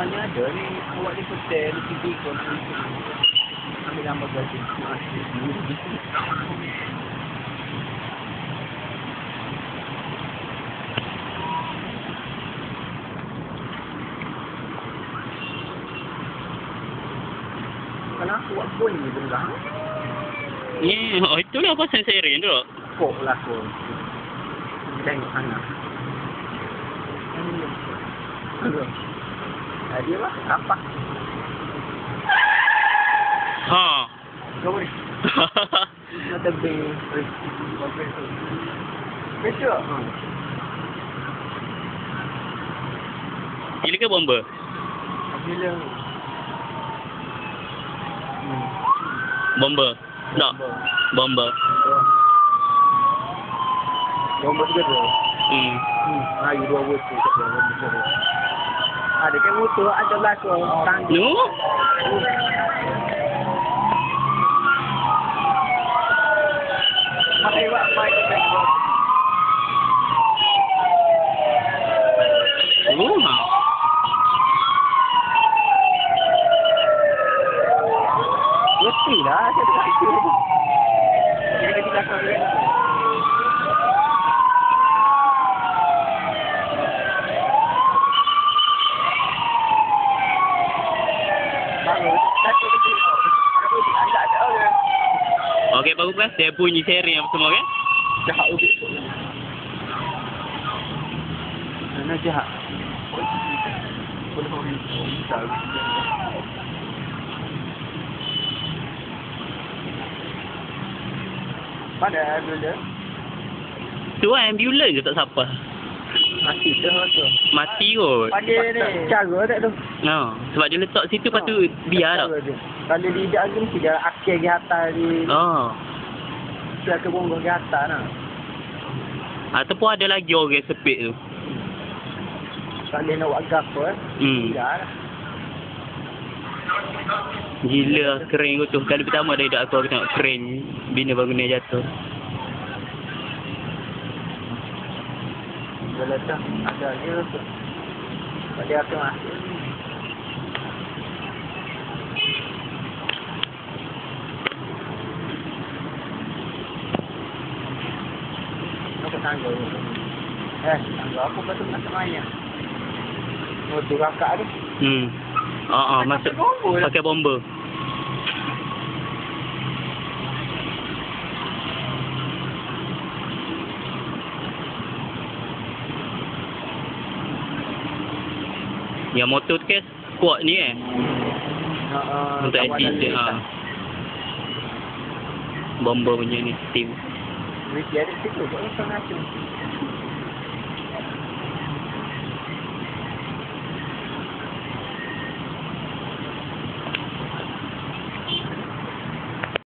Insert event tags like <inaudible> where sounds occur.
Bukannya ada ni awak di hotel di TV pun ambil gambar gaji. Kalau aku buat pun ni dengar. Ni, oh itulah pasal seren tu. Kok lah aku. Tengok sana. Aduh. Dia lah apa? Ha. Kau boleh. <laughs> Nak tebing. Besok. Hmm. Gila ke bomba? Bila Hmm. Bomba. Tak. Bomba. Nombor tiga tu. Hmm. Hmm. Hari dua bulan tu. Ada kan motor ada belakang. Saya tak. Dia kena di belakang dia. Bagus. Satu kecil. Aku tidak ada orang. Okey, bagus kan? Saya bunyi seren apa semua kan? Jahat ubi. Mana jahat? Mana dulu? Tu kan ambulans ke tak siapa? Mati tu tu. Mati kot. Pada ni. Cara tak tu. Ha. Sebab dia letak situ lepas tu biar tak? Kalau lidak tu mesti dia akhir ke atas di. Ha. Dia ke bonggol ke atas nah. Ataupun ada lagi orang sepit tu. Tak boleh nak buat gapo eh. Hmm. Tidak lah. Gila keren kot tu. Kali pertama dari dak aku aku tengok keren bina bangunan jatuh. Bila tu ada dia tu. Pada aku masuk. Apa tangga tu? Eh, tangga apa betul nak semayang? Oh, tu kakak tu. Hmm. Ha ah, masuk bomba lah. pakai bomba. Yang motor tu kan kuat ni eh. Uh, Untuk attitude ha. Bomba punya ni steam. Dia ada situ, buat macam macam.